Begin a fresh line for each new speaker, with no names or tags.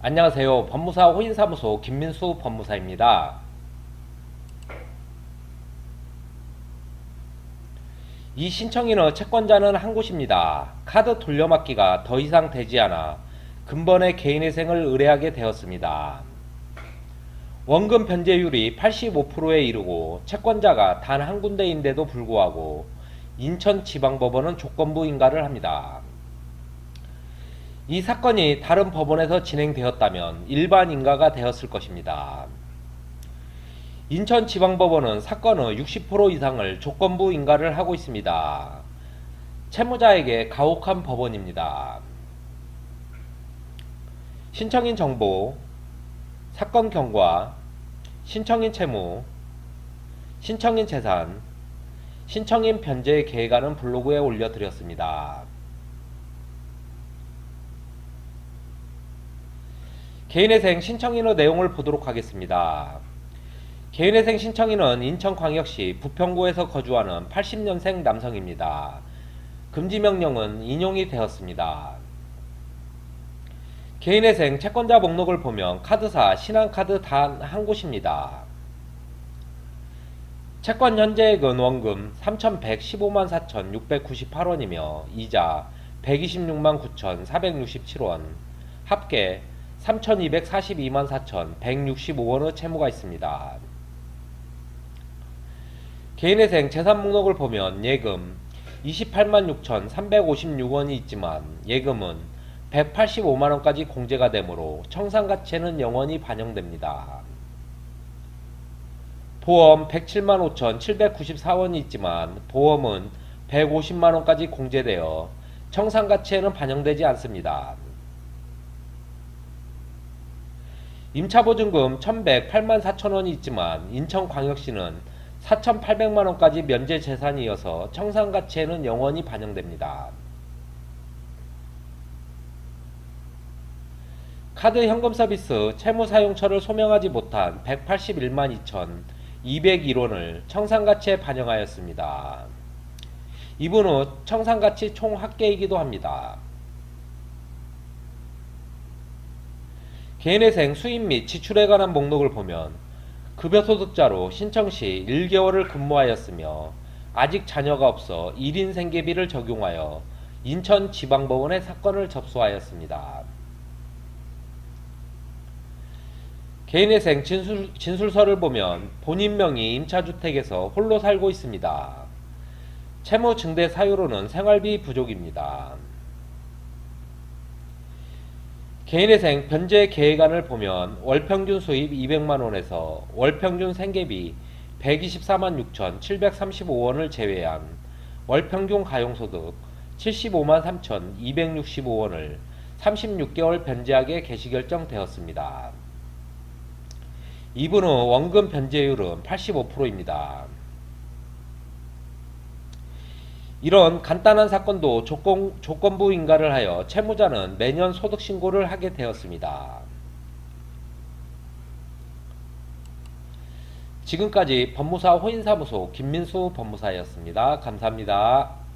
안녕하세요. 법무사 호인사무소 김민수 법무사입니다. 이 신청인의 채권자는 한 곳입니다. 카드 돌려막기가 더 이상 되지 않아 근본의 개인회생을 의뢰하게 되었습니다. 원금 변제율이 85%에 이르고 채권자가 단 한 군데인데도 불구하고 인천지방법원은 조건부 인가를 합니다. 이 사건이 다른 법원에서 진행되었다면 일반 인가가 되었을 것입니다. 인천지방법원은 사건의 60% 이상을 조건부 인가를 하고 있습니다. 채무자에게 가혹한 법원입니다. 신청인 정보, 사건 경과, 신청인 채무, 신청인 재산, 신청인 변제 계획안은 블로그에 올려드렸습니다. 개인회생 신청인의 내용을 보도록 하겠습니다. 개인회생 신청인은 인천광역시 부평구에서 거주하는 80년생 남성입니다. 금지명령은 인용이 되었습니다. 개인회생 채권자 목록을 보면 카드사 신한카드 단 한 곳입니다. 채권 현재액은 원금 3,115만 4,698원이며 이자 126만 9,467원 합계 3,242만 4,165원의 채무가 있습니다. 개인회생 재산 목록을 보면 예금 28만 6,356원이 있지만 예금은 185만원까지 공제가 되므로 청산가치에는 영원히 반영됩니다. 보험 107만 5,794원이 있지만 보험은 150만원까지 공제되어 청산가치에는 반영되지 않습니다. 임차보증금 1,108만 4천원이 있지만 인천광역시는 4,800만원까지 면제 재산이어서 청산가치에는 영원히 반영됩니다. 카드 현금 서비스 채무 사용처를 소명하지 못한 181만 2,201원을 청산가치에 반영하였습니다. 이분 후 청산가치 총 합계이기도 합니다. 개인회생 수입 및 지출에 관한 목록을 보면 급여소득자로 신청 시 1개월을 근무하였으며 아직 자녀가 없어 1인 생계비를 적용하여 인천지방법원에 사건을 접수하였습니다. 개인회생 진술, 진술서를 보면 본인 명의 임차주택에서 홀로 살고 있습니다. 채무 증대 사유로는 생활비 부족입니다. 개인회생 변제 계획안을 보면 월평균 수입 200만 원에서 월평균 생계비 124만 6,735원을 제외한 월평균 가용소득 75만 3,265원을 36개월 변제하게 개시 결정되었습니다. 이분 후 원금 변제율은 85%입니다. 이런 간단한 사건도 조건, 조건부 인가를 하여 채무자는 매년 소득 신고를 하게 되었습니다. 지금까지 법무사 호인사무소 김민수 법무사였습니다. 감사합니다.